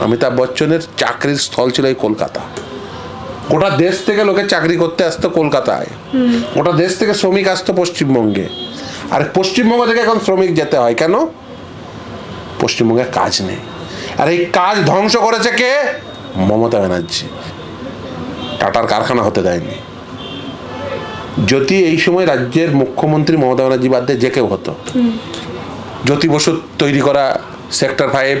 অমিতাভ বচ্চনের চাকরির স্থল ছিল এই কলকাতা। গোটা দেশ থেকে লোকে চাকরি করতে আসতো কলকাতায়। গোটা দেশ থেকে শ্রমিক আসতো পশ্চিমবঙ্গে। আর পশ্চিমবঙ্গ থেকে এখন শ্রমিক যেতে হয় কেন? পশ্চিমবঙ্গে কাজ নেই। আর এই কাজ ধ্বংস করেছে কে? মমতা ব্যানার্জি। টাটার কারখানা হতে দেয়নি। যদি এই সময় রাজ্যের মুখ্যমন্ত্রী মমতা ব্যানার্জি বাদ দিয়ে যে কেউ হতো। জ্যোতি বসু তৈরি করা সেক্টর ফাইভ।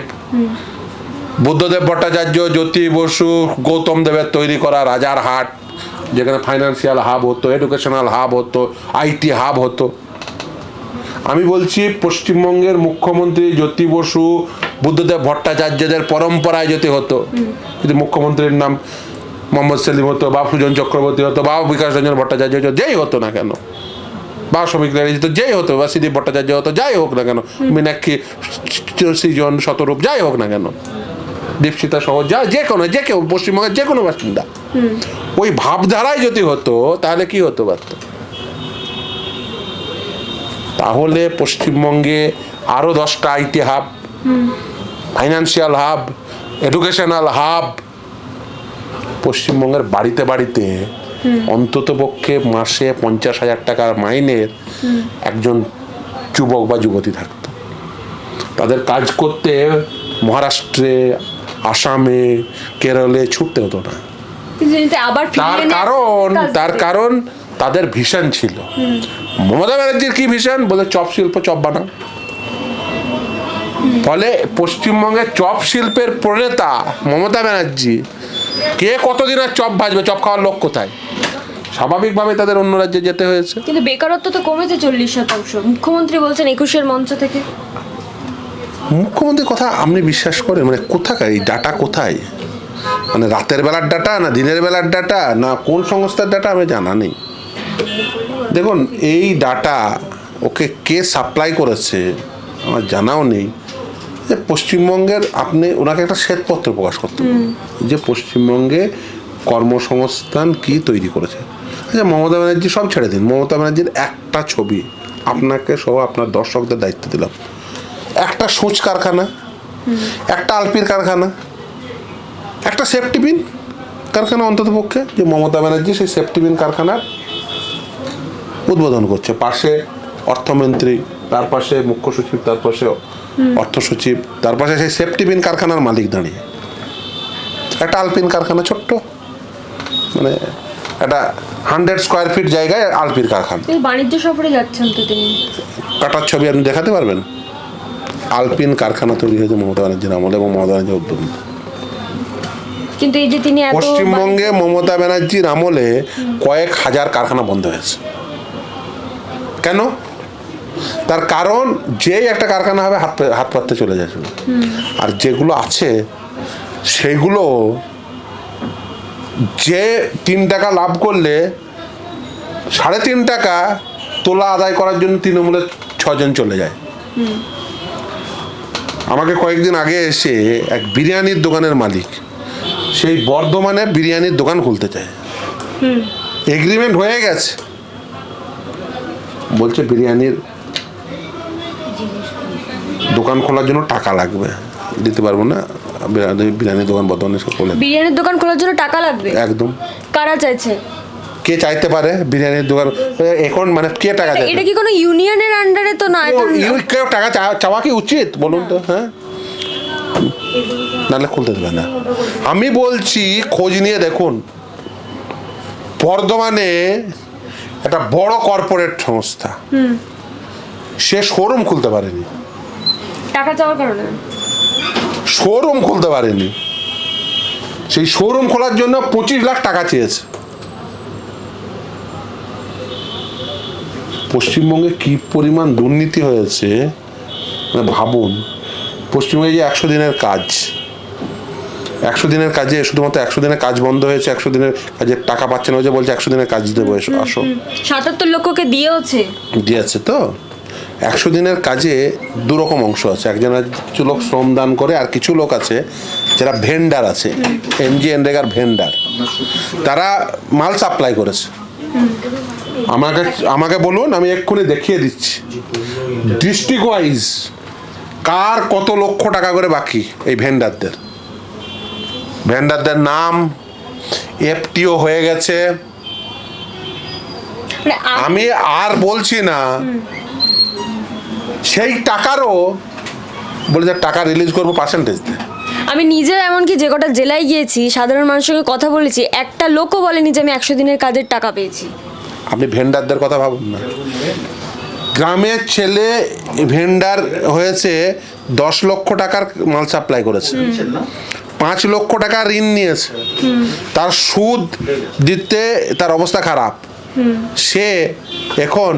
বুদ্ধদেব ভট্টাচার্য, জ্যোতি বসু, গৌতম দেবের তৈরি করা রাজার হাট, যেখানে ফাইন্যান্সিয়াল হাব হতো এডুকেশনাল হাব হতো আইটি হাব হতো। আমি বলছি, পশ্চিমবঙ্গের মুখ্যমন্ত্রী জ্যোতি বসু, বুদ্ধদেব ভট্টাচার্যদের পরম্পরায় যদি হতো, যদি মুখ্যমন্ত্রীর নাম মোহাম্মদ সেলিম হতো, বা সুজন চক্রবর্তী হতো, বা বিকাশ রঞ্জন ভট্টাচার্য হতো, যেই হতো না কেন? বা শ্রমিক তো যেই হতো, বা সিদ্দিপ ভট্টাচার্য হতো, যাই হোক না কেন, মীনাক্ষী, সৃজন শতরূপ, যাই হোক না কেন। দীপশিতা সহ, যা, যে কোনো, যে কেউ, পশ্চিমবঙ্গের যে কোনো বাসিন্দা। ওই ভাবধারায় যদি হতো, তাহলে কি হতো পারত তাহলে পশ্চিমবঙ্গে আরও দশটা IT hub financial hub educational hub পশ্চিমবঙ্গের বাড়িতে বাড়িতে অন্তত পক্ষে মাসে পঞ্চাশ হাজার টাকার মাইনের একজন যুবক বা যুবতী থাকতো। তাদের কাজ করতে মহারাষ্ট্রে আসামে কেরলে ছুটতে হতো না। তার কারণ তার কারণ তাদের ভীষণ ছিল। মমতা ব্যানার্জির কি ভীষণ? বলে চপ শিল্প চপ বানাও। ফলে পশ্চিমবঙ্গে চপ শিল্পের প্রণেতা মমতা ব্যানার্জি কে কতদিন আর চপ ভাজবে? চপ খাওয়ার লোক কোথায়? স্বাভাবিকভাবে তাদের অন্য রাজ্যে যেতে হয়েছে। কিন্তু বেকারত্ব তো কমেছে চল্লিশ শতাংশ। মুখ্যমন্ত্রী বলছেন একুশের মঞ্চ থেকে। মুখ্যমন্ত্রীর কথা আপনি বিশ্বাস করেন? মানে কোথাকার? এই ডাটা কোথায়? মানে রাতের বেলার ডাটা না দিনের বেলার ডাটা না কোন সংস্থার ডাটা আমি জানা নেই। দেখুন এই ডাটা ওকে কে সাপ্লাই করেছে আমার জানাও নেই। যে পশ্চিমবঙ্গের আপনি ওনাকে একটা শ্বেতপত্র প্রকাশ করতে যে পশ্চিমবঙ্গে কর্মসংস্থান কি তৈরি করেছে? আচ্ছা মমতা ব্যানার্জি সব ছেড়ে দিন। মমতা ব্যানার্জির একটা ছবি আপনাকে সহ আপনার দর্শকদের দায়িত্ব দিলাম। একটা সূচ কারখানা একটা আলপির কারখানা একটা সেফটি বিন কারখানা অন্তত পক্ষে যে মমতা ব্যানার্জি সেই সেফটি বিন কারখানার উদ্বোধন করছে। পাশে অর্থমন্ত্রী তার পাশে মুখ্য সচিব তার পাশে অর্থ সচিব তার পাশে সেই সেফটি বিন কারখানার মালিক দাঁড়িয়ে। একটা আলপিন কারখানা ছোট্ট মানে একটা হান্ড্রেড স্কোয়ার ফিট জায়গায় আলপির কারখানা। বাণিজ্য সফরে যাচ্ছেন তো তিনি। কাটার ছবি আপনি দেখাতে পারবেন? আলপিন কারখানা তৈরি হয়েছে মমতা ব্যানার্জির আমলে এবং মমতা ব্যানার্জির উদ্যোগ কিন্তু এই যে তিনি পশ্চিমবঙ্গে মমতা ব্যানার্জির আমলে কয়েক হাজার কারখানা বন্ধ হয়েছে। কেন? তার কারণ যেই একটা কারখানা হবে হাত হাত পাততে চলে যাচ্ছে আর যেগুলো আছে সেগুলো যে তিন টাকা লাভ করলে সাড়ে তিন টাকা তোলা আদায় করার জন্য তৃণমূলের ছজন চলে যায়। আমাকে কয়েকদিন আগে এসে এক বিরিয়ানির দোকানের মালিক সেই বর্ধমানে বিরিয়ানির দোকান খুলতে চায়। এগ্রিমেন্ট হয়ে গেছে। বলছে বিরিয়ানির দোকান খোলার জন্য টাকা লাগবে। দিতে পারব না বিরিয়ানি- বিরিয়ানির দোকান বর্ধমানে এসে বিরিয়ানির দোকান খোলার জন্য টাকা লাগবে? একদম। কারা চাইছে? কে চাইতে পারে বিরিয়ানির দোকান? এখন মানে কে টাকা চাইতে এটা কি কোনো ইউনিয়নের আন্ডারে তো না এটা কেউ টাকা চাওয়া কি উচিত? বলুন তো হ্যাঁ? নাহলে খুলতে দেবে না। আমি বলছি খোঁজ নিয়ে দেখুন। বর্ধমানে একটা বড় কর্পোরেট সংস্থা। সে শোরুম খুলতে পারেনি। টাকা চাওয়ার কারণে? শোরুম খুলতে পারেনি। সেই শোরুম খোলার জন্য পঁচিশ লাখ টাকা চেয়েছে। পশ্চিমবঙ্গে কি পরিমাণ দুর্নীতি হয়েছে মানে ভাবুন পশ্চিমবঙ্গে যে একশো দিনের কাজ একশো দিনের কাজে শুধুমাত্র একশো দিনের কাজ বন্ধ হয়েছে একশো দিনের কাজে টাকা পাচ্ছে না যে বলছে একশো দিনের কাজ দেবো এসো আসো। সাতাত্তর লক্ষকে দিয়েওছে। দিয়েছে তো? একশো দিনের কাজে দু রকম অংশ আছে একজন আছে কিছু লোক শ্রম দান করে আর কিছু লোক আছে যারা ভেন্ডার আছে এমজি এনরেগার ভেন্ডার। তারা মাল সাপ্লাই করেছে। আমাকে আমাকে বলুন আমি এক্ষুনি দেখিয়ে দিচ্ছি। ডিস্ট্রিক্ট ওয়াইজ কার কত লক্ষ টাকা করে বাকি এই ভেন্ডারদের? ভেন্ডারদের নাম এফটিও হয়ে গেছে। মানে আমি আমি আর বলছি না সেই টাকারও বলে যে টাকা রিলিজ করব পার্সেন্টেজ দিয়ে। আমি নিজেও এমনকি যে কটা জেলায় গিয়েছি সাধারণ মানুষের সঙ্গে কথা বলেছি একটা লোকও বলেনি যে আমি একশো দিনের কাজের টাকা পেয়েছি। আপনি ভেন্ডারদের কথা ভাবুন না। গ্রামের ছেলে ভেন্ডার হয়েছে দশ লক্ষ টাকার মাল সাপ্লাই করেছে। পাঁচ লক্ষ টাকা ঋণ নিয়েছে। তার সুদ দিতে তার অবস্থা খারাপ। সে এখন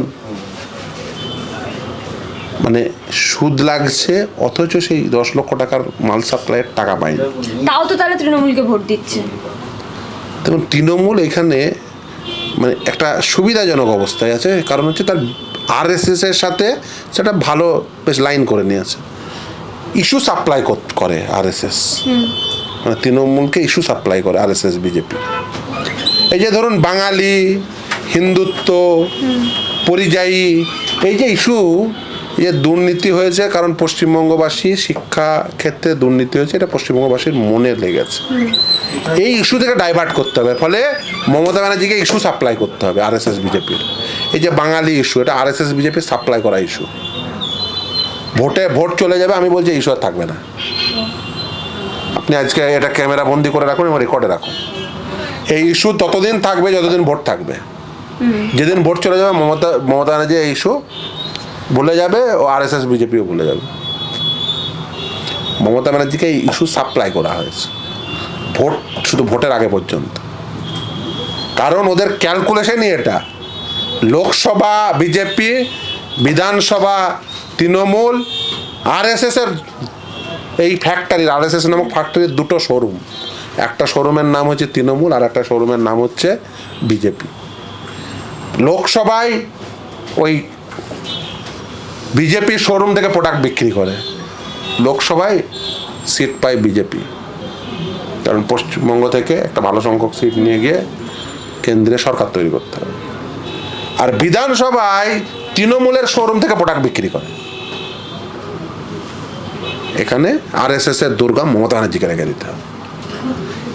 মানে সুদ লাগছে অথচ সেই দশ লক্ষ টাকার মাল সাপ্লাইয়ের টাকা পায়নি তাও তো তারা তৃণমূলকে ভোট দিচ্ছে। দেখুন তৃণমূল এখানে মানে একটা সুবিধাজনক অবস্থায় আছে কারণ হচ্ছে তার আরএসএস এর সাথে সেটা ভালো বেশ লাইন করে নিয়েছে ইস্যু সাপ্লাই করে আরএসএস মানে তৃণমূলকে ইস্যু সাপ্লাই করে আরএসএস বিজেপি এই যে ধরুন বাঙালি হিন্দুত্ব পরিযায়ী এই যে ইস্যু যে দুর্নীতি হয়েছে কারণ পশ্চিমবঙ্গবাসী শিক্ষা ক্ষেত্রে দুর্নীতি হয়েছে এটা পশ্চিমবঙ্গবাসীর মনে লেগেছে। এই ইস্যু থেকে ডাইভার্ট করতে হবে ফলে মমতা ব্যানার্জিকে ইস্যু সাপ্লাই করতে হবে আর আরএসএস বিজেপির এই যে বাঙালি ইস্যু এটা আরএসএস বিজেপির সাপ্লাই করা ইস্যু ভোটে ভোট চলে যাবে আমি বলছি ইস্যু আর থাকবে না। আপনি আজকে এটা ক্যামেরা বন্দি করে রাখুন এবং রেকর্ডে রাখুন। এই ইস্যু ততদিন থাকবে যতদিন ভোট থাকবে। যেদিন ভোট চলে যাবে মমতা মমতা ব্যানার্জি এই ইস্যু ভুলে যাবে ও আরএসএস বিজেপিও ভুলে যাবে। মমতা ব্যানার্জিকে এই ইস্যু সাপ্লাই করা হয়েছে। ভোট, শুধু ভোটের আগে পর্যন্ত। কারণ ওদের ক্যালকুলেশনই এটা। লোকসভা, বিজেপি, বিধানসভা, তৃণমূল, আরএসএস এর এই ফ্যাক্টরির আরএসএস নামক ফ্যাক্টরির দুটো শোরুম একটা শোরুমের নাম হচ্ছে তৃণমূল আর একটা শোরুমের নাম হচ্ছে বিজেপি। লোকসভায় ওই বিজেপি শোরুম থেকে প্রোডাক্ট বিক্রি করে। লোকসভায় সিট পায় বিজেপি। কারণ পশ্চিমবঙ্গ থেকে একটা ভালো সংখ্যক সিট নিয়ে গিয়ে কেন্দ্রে সরকার তৈরি করতে হবে আর বিধানসভায় তৃণমূলের শোরুম থেকে প্রোডাক্ট বিক্রি করে। এখানে আর এস এস এর দুর্গা মমতা ব্যানার্জিকে রেখে দিতে হবে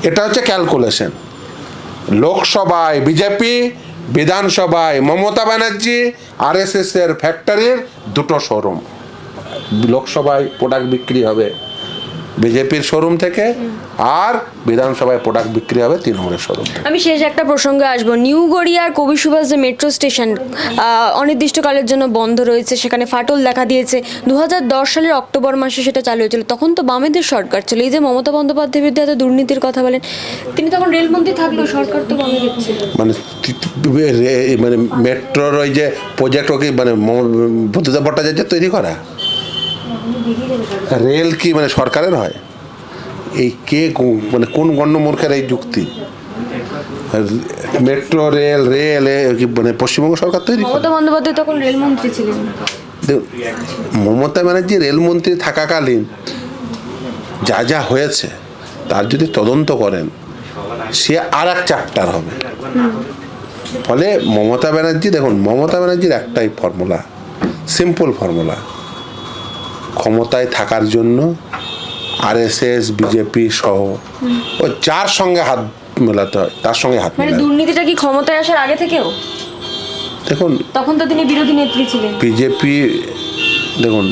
এটা হচ্ছে ক্যালকুলেশন লোকসভায় বিজেপি, বিধানসভায় Mamata Banerjee R S S এর ফ্যাক্টরির দুটো শোরুম লোকসভায় প্রোডাক্ট বিক্রি হবে। বিজেপির শোরুম থেকে আর বিধানসভায় প্রোডাক্ট বিক্রি হবে তৃণমূলের শোরুম আমি শেষ একটা প্রসঙ্গে আসব। নিউ গড়িয়ার কবি সুভাষ যে মেট্রো স্টেশন অনির্দিষ্টকালের জন্য বন্ধ রয়েছে সেখানে ফাটল দেখা দিয়েছে। দু হাজার দশ সালের অক্টোবর মাসে সেটা চালু হয়েছিল। তখন তো বামেদের সরকার ছিল। এই যে মমতা বন্দ্যোপাধ্যায়ের বিরুদ্ধে এত দুর্নীতির কথা বলেন তিনি তখন রেলমন্ত্রী থাকলেও সরকার তো বামেদের ছিল। মানে মানে মেট্রোর ওই যে প্রজেক্ট ওকে মানে ম- ভট্টাচার্য তৈরি করা? রেল কি মানে সরকারের হয়? এই কে মানে কোন গণ্যমূর্খের এই যুক্তি? মেট্রো রেল রেল মানে পশ্চিমবঙ্গ সরকার তৈরি মমতা বন্দ্যোপাধ্যায় তখন রেলমন্ত্রী ছিলেন। মমতা ব্যানার্জি রেলমন্ত্রী থাকাকালীন যা যা হয়েছে তার যদি তদন্ত করেন সে আর এক চ্যাপ্টার হবে ফলে মমতা ব্যানার্জি দেখুন মমতা ব্যানার্জির একটাই ফর্মুলা সিম্পল ফর্মুলা ক্ষমতায় থাকার জন্য আরএসএস বিজেপি সহ ও যার সঙ্গে হাত মেলাতে হয় তার সঙ্গে হাত মানে দুর্নীতিটা কি ক্ষমতায় আসার আগে থেকেও? দেখুন তখন তো তিনি বিরোধী নেত্রী ছিলেন। বিজেপি দেখুন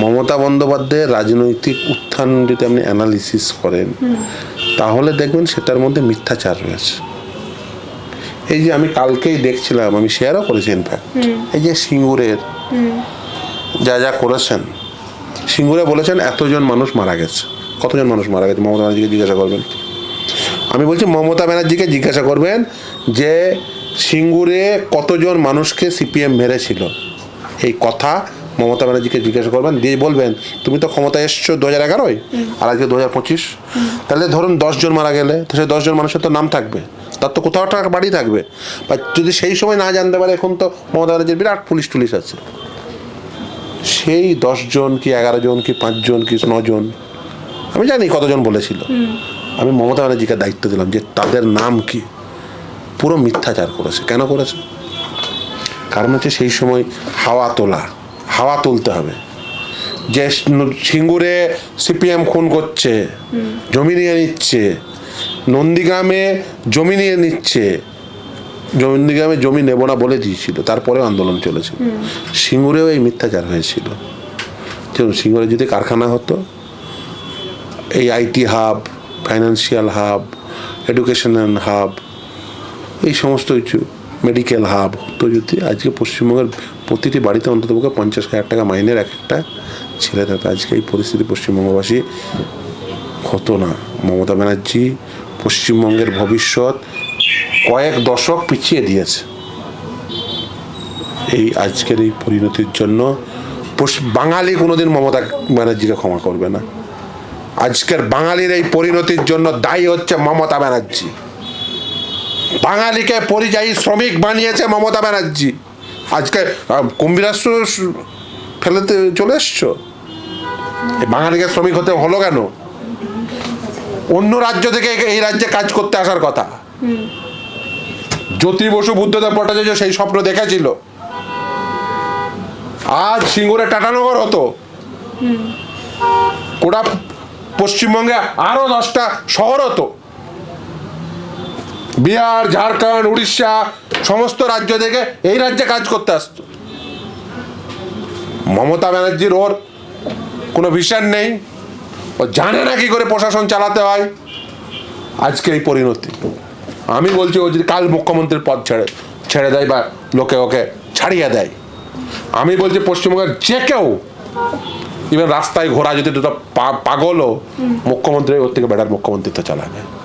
মমতা বন্দ্যোপাধ্যায়ের রাজনৈতিক উত্থান যদি আপনি অ্যানালিসিস করেন তাহলে দেখবেন সেটার মধ্যে মিথ্যাচার রয়েছে। এই যে আমি কালকেই দেখছিলাম আমি শেয়ারও করেছি ইনফ্যাক্ট এই যে সিঙ্গুরের যা যা করেছেন সিঙ্গুরে বলেছেন, এতজন মানুষ মারা গেছে। কতজন মানুষ মারা গেছে? মমতা ব্যানার্জিকে জিজ্ঞাসা করবেন। আমি বলছি, মমতা ব্যানার্জিকে জিজ্ঞাসা করবেন যে, সিঙ্গুরে কতজন মানুষকে সিপিএম মেরেছিল? এই কথা মমতা ব্যানার্জিকে জিজ্ঞাসা করবেন। দিয়ে বলবেন, তুমি তো ক্ষমতায় এসছো দু হাজার এগারোয় আর আজকে দু হাজার পঁচিশ। তাহলে ধরুন দশজন মারা গেলে, তো সেই দশজন মানুষের তো নাম থাকবে। তার তো কোথাও একটা বাড়ি থাকবে। বা যদি সেই সময় না জানতে পারে, এখন তো মমতা ব্যানার্জির বিরাট পুলিশ টুলিশ আছে। সেই দশজন কি এগারো জন কি পাঁচজন কি নজন? আমি জানি কতজন বলেছিল। আমি মমতা ব্যানার্জিকে দায়িত্ব দিলাম যে তাদের নাম কি? পুরো মিথ্যাচার করেছে। কেন করেছে? কারণ হচ্ছে সেই সময় হাওয়া তোলা হাওয়া তুলতে হবে। যে সিঙ্গুরে সিপিএম খুন করছে জমি নিয়ে নিচ্ছে নন্দীগ্রামে জমি নিয়ে নিচ্ছে নন্দীগ্রামে জমি নেব না বলে দিয়েছিল তারপরে আন্দোলন চলেছিল। সিঙ্গুরেও এই মিথ্যাচার হয়েছিল। যেমন সিঙ্গুরে যদি কারখানা হতো এই IT hub financial hub educational hub এই সমস্ত কিছু মেডিকেল হাব তো যদি আজকে পশ্চিমবঙ্গের প্রতিটি বাড়িতে অন্ততপক্ষে পঞ্চাশ হাজার টাকা মাইনের এক একটা ছেলে থাকতো। আজকে এই পরিস্থিতি পশ্চিমবঙ্গবাসী হতো না। মমতা ব্যানার্জি পশ্চিমবঙ্গের ভবিষ্যৎ কয়েক দশক পিছিয়ে দিয়েছে। এই আজকের এই পরিণতির জন্য বাঙালি কোনোদিন মমতা ব্যানার্জিকে ক্ষমা করবে না। আজকের বাঙালির এই পরিণতির জন্য দায়ী হচ্ছে মমতা ব্যানার্জি। বাঙালিকে পরিযায়ী শ্রমিক বানিয়েছে মমতা ব্যানার্জি। আজকে কুম্ভীরাস্ত্র ফেলেতে চলে এসছো? বাঙালিকে শ্রমিক হতে হলো কেন? অন্য রাজ্য থেকে এই রাজ্যে কাজ করতে আসার কথা। জ্যোতি বসু বুদ্ধদেব ভট্টাচার্য সেই স্বপ্ন দেখেছিল। আজ সিঙ্গুরে টাটানগর হতো। গোটা পশ্চিমবঙ্গে আরও দশটা শহর হতো। বিহার ঝাড়খণ্ড উড়িষ্যা সমস্ত রাজ্য থেকে এই রাজ্যে কাজ করতে আসতো। মমতা ব্যানার্জির ওর কোনো ভিশন নেই। ও জানে না কি করে প্রশাসন চালাতে হয়। আজকে এই পরিণতি। আমি বলছি ও যদি কাল মুখ্যমন্ত্রীর পদ ছেড়ে ছেড়ে দেয় বা লোকে ওকে ছাড়িয়ে দেয়। আমি বলছি পশ্চিমবঙ্গের যে কেউ ইভেন রাস্তায় ঘোরা যদি দুটো পাগলও মুখ্যমন্ত্রী ওর থেকে বেটার মুখ্যমন্ত্রী মুখ্যমন্ত্রিত্ব চালাবে।